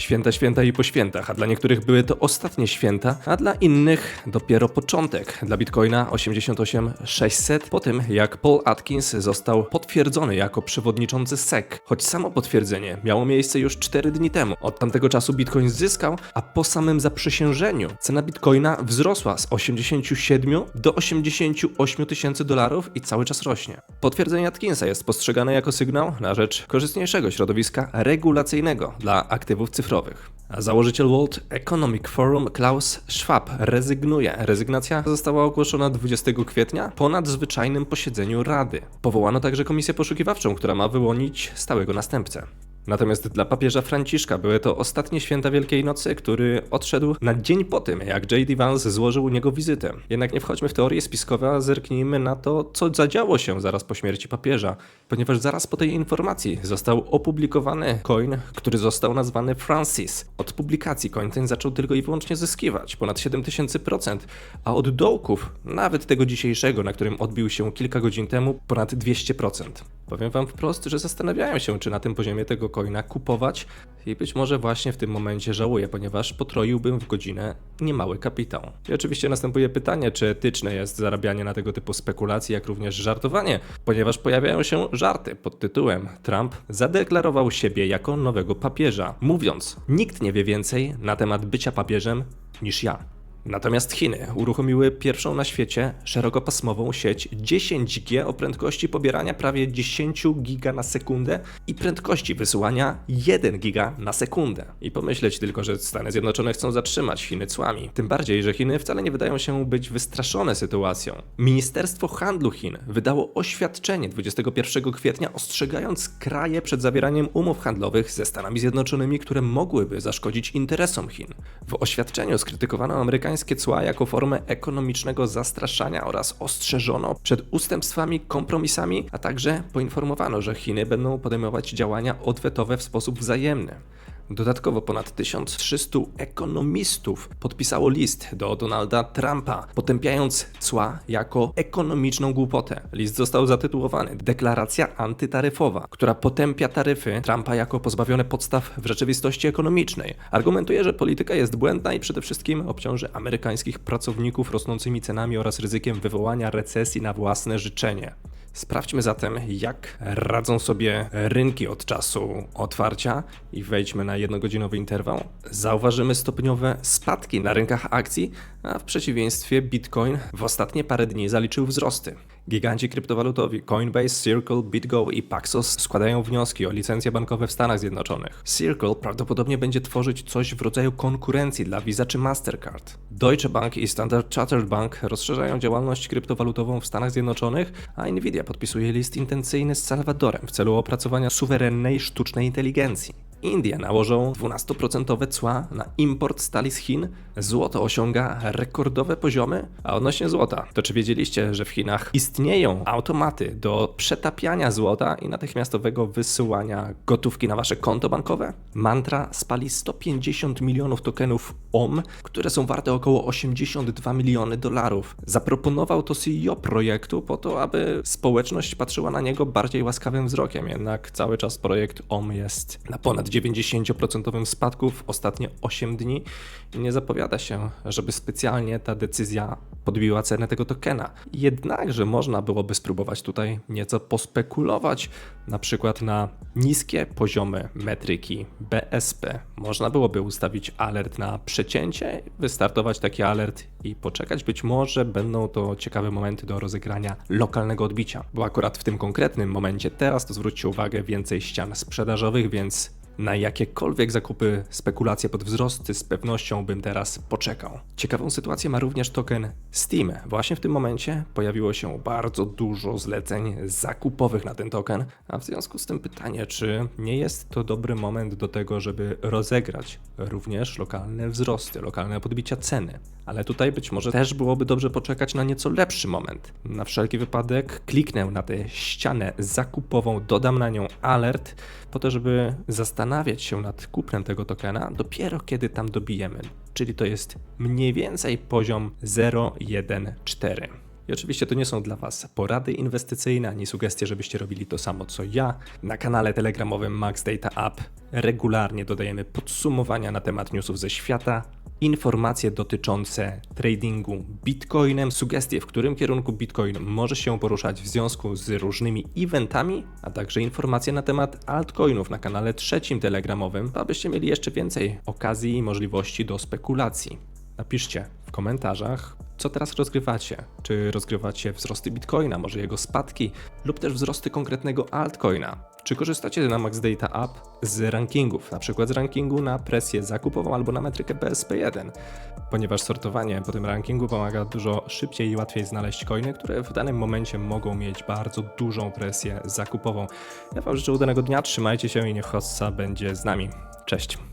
Święta, święta i po świętach, a dla niektórych były to ostatnie święta, a dla innych dopiero początek. Dla Bitcoina 88600 po tym, jak Paul Atkins został potwierdzony jako przewodniczący SEC, choć samo potwierdzenie miało miejsce już 4 dni temu. Od tamtego czasu Bitcoin zyskał, a po samym zaprzysiężeniu cena Bitcoina wzrosła z 87 do 88 tysięcy dolarów i cały czas rośnie. Potwierdzenie Atkinsa jest postrzegane jako sygnał na rzecz korzystniejszego środowiska regulacyjnego dla aktywów cyfrowych. A założyciel World Economic Forum Klaus Schwab rezygnuje. Rezygnacja została ogłoszona 20 kwietnia po nadzwyczajnym posiedzeniu Rady. Powołano także komisję poszukiwawczą, która ma wyłonić stałego następcę. Natomiast dla papieża Franciszka były to ostatnie święta Wielkiej Nocy, który odszedł na dzień po tym, jak J.D. Vance złożył u niego wizytę. Jednak nie wchodźmy w teorie spiskowe, a zerknijmy na to, co zadziało się zaraz po śmierci papieża, ponieważ zaraz po tej informacji został opublikowany coin, który został nazwany Francis. Od publikacji coin ten zaczął tylko i wyłącznie zyskiwać, ponad 7000%, a od dołków, nawet tego dzisiejszego, na którym odbił się kilka godzin temu, ponad 200%. Powiem wam wprost, że zastanawiają się, czy na tym poziomie tego coina kupować i być może właśnie w tym momencie żałuję, ponieważ potroiłbym w godzinę niemały kapitał. I oczywiście następuje pytanie, czy etyczne jest zarabianie na tego typu spekulacji, jak również żartowanie, ponieważ pojawiają się żarty pod tytułem Trump zadeklarował siebie jako nowego papieża, mówiąc, nikt nie wie więcej na temat bycia papieżem niż ja. Natomiast Chiny uruchomiły pierwszą na świecie szerokopasmową sieć 10G o prędkości pobierania prawie 10 giga na sekundę i prędkości wysyłania 1 giga na sekundę. I pomyśleć tylko, że Stany Zjednoczone chcą zatrzymać Chiny cłami. Tym bardziej, że Chiny wcale nie wydają się być wystraszone sytuacją. Ministerstwo Handlu Chin wydało oświadczenie 21 kwietnia ostrzegając kraje przed zawieraniem umów handlowych ze Stanami Zjednoczonymi, które mogłyby zaszkodzić interesom Chin. W oświadczeniu skrytykowano amerykańskie cła jako formę ekonomicznego zastraszania oraz ostrzeżono przed ustępstwami, kompromisami, a także poinformowano, że Chiny będą podejmować działania odwetowe w sposób wzajemny. Dodatkowo ponad 1300 ekonomistów podpisało list do Donalda Trumpa, potępiając cła jako ekonomiczną głupotę. List został zatytułowany Deklaracja antytaryfowa, która potępia taryfy Trumpa jako pozbawione podstaw w rzeczywistości ekonomicznej. Argumentuje, że polityka jest błędna i przede wszystkim obciąży amerykańskich pracowników rosnącymi cenami oraz ryzykiem wywołania recesji na własne życzenie. Sprawdźmy zatem, jak radzą sobie rynki od czasu otwarcia i wejdźmy na jednogodzinowy interwał. Zauważymy stopniowe spadki na rynkach akcji, a w przeciwieństwie Bitcoin w ostatnie parę dni zaliczył wzrosty. Giganci kryptowalutowi Coinbase, Circle, BitGo i Paxos składają wnioski o licencje bankowe w Stanach Zjednoczonych. Circle prawdopodobnie będzie tworzyć coś w rodzaju konkurencji dla Visa czy Mastercard. Deutsche Bank i Standard Chartered Bank rozszerzają działalność kryptowalutową w Stanach Zjednoczonych, a Nvidia podpisuje list intencyjny z Salwadorem w celu opracowania suwerennej sztucznej inteligencji. Indie nałożą 12% cła na import stali z Chin. Złoto osiąga rekordowe poziomy. A odnośnie złota, to czy wiedzieliście, że w Chinach istnieją automaty do przetapiania złota i natychmiastowego wysyłania gotówki na wasze konto bankowe? Mantra spali 150 milionów tokenów OM, które są warte około 82 miliony dolarów. Zaproponował to CEO projektu po to, aby społeczność patrzyła na niego bardziej łaskawym wzrokiem, jednak cały czas projekt OM jest na ponad 90% spadku w ostatnie 8 dni i nie zapowiada się, żeby specjalnie ta decyzja podbiła cenę tego tokena. Jednakże można byłoby spróbować tutaj nieco pospekulować, na przykład na niskie poziomy metryki BSP. Można byłoby ustawić alert na przecięcie, wystartować taki alert i poczekać. Być może będą to ciekawe momenty do rozegrania lokalnego odbicia, bo akurat w tym konkretnym momencie teraz to zwróćcie uwagę więcej ścian sprzedażowych, więc na jakiekolwiek zakupy, spekulacje pod wzrosty z pewnością bym teraz poczekał. Ciekawą sytuację ma również token Steam. Właśnie w tym momencie pojawiło się bardzo dużo zleceń zakupowych na ten token, a w związku z tym pytanie, czy nie jest to dobry moment do tego, żeby rozegrać również lokalne wzrosty, lokalne podbicia ceny. Ale tutaj być może też byłoby dobrze poczekać na nieco lepszy moment. Na wszelki wypadek kliknę na tę ścianę zakupową, dodam na nią alert, po to, żeby zastanawiać się nad kupnem tego tokena dopiero kiedy tam dobijemy. Czyli to jest mniej więcej poziom 0,14. I oczywiście to nie są dla Was porady inwestycyjne ani sugestie, żebyście robili to samo co ja. Na kanale telegramowym Max Data App regularnie dodajemy podsumowania na temat newsów ze świata, informacje dotyczące tradingu Bitcoinem, sugestie, w którym kierunku Bitcoin może się poruszać w związku z różnymi eventami, a także informacje na temat altcoinów na kanale trzecim telegramowym, abyście mieli jeszcze więcej okazji i możliwości do spekulacji. Napiszcie w komentarzach, co teraz rozgrywacie. Czy rozgrywacie wzrosty Bitcoina, może jego spadki, lub też wzrosty konkretnego altcoina. Czy korzystacie na Max Data App z rankingów, na przykład z rankingu na presję zakupową albo na metrykę BSP1, ponieważ sortowanie po tym rankingu pomaga dużo szybciej i łatwiej znaleźć coiny, które w danym momencie mogą mieć bardzo dużą presję zakupową. Ja Wam życzę udanego dnia, trzymajcie się i niech hossa będzie z nami. Cześć!